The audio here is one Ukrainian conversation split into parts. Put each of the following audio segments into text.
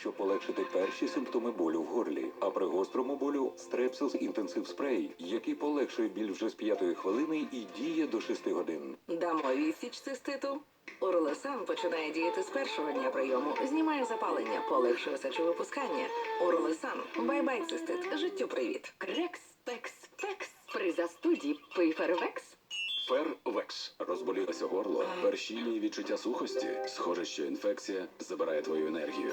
щоб полегшити перші симптоми болю в горлі. А при гострому болю стрепсилс інтенсив спрей, який полегшує біль вже з п'ятої хвилини і діє до 6 годин. Дамо відсіч циститу. Орлесан починає діяти з першого дня прийому, знімає запалення, полегшує сечовипускання. Орлесан, бай-бай цистит, життю привіт. Крекс, пекс, пекс. При застуді пий фервекс. Розболілося горло, першіння відчуття сухості. Схоже, що інфекція забирає твою енергію.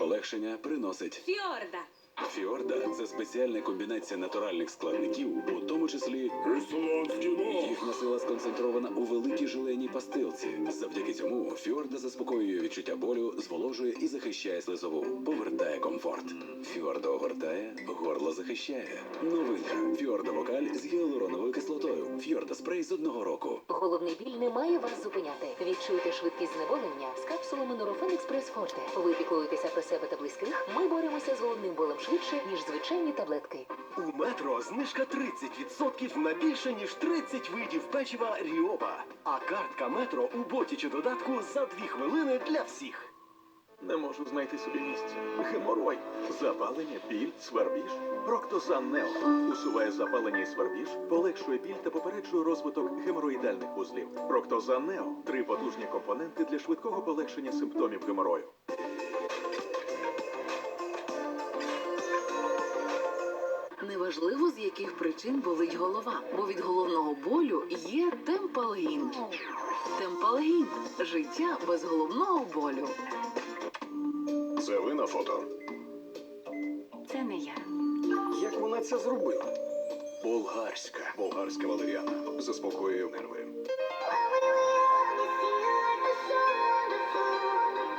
Полегшення приносить Фьорда. Фіорда це спеціальна комбінація натуральних складників, у тому числі їхня сила сконцентрована у великій жиленій пастилці. Завдяки цьому Фіорда заспокоює відчуття болю, зволожує і захищає слизову, повертає комфорт. Фіорда огортає, горло захищає. Новинка Фіорда Вокаль з гіалуроновою кислотою. Фіорда спрей з одного року. Головний біль не має вас зупиняти. Відчуйте швидкість знеболення з капсулами Нурофен Експрес Форте. Ви піклуєтеся про себе та близьких. Ми боремося з головним болем швидше, ніж звичайні таблетки. У метро знижка 30% на більше ніж 30 видів печива Ріоба. А картка метро у боті чи додатку за 2 хвилини для всіх. Не можу знайти собі місця. Геморой, запалення, біль, свербіж. Проктозан Нео усуває запалення і свербіж, полегшує біль та попереджує розвиток геморроїдальних вузлів. Проктозан Нео три потужні компоненти для швидкого полегшення симптомів геморою. Неважливо, з яких причин болить голова, бо від головного болю є темпалгін. Темпалгін життя без головного болю. Фото. Це не я. Як вона це зробила? Болгарська. Болгарська валеріана. Заспокоює нерви.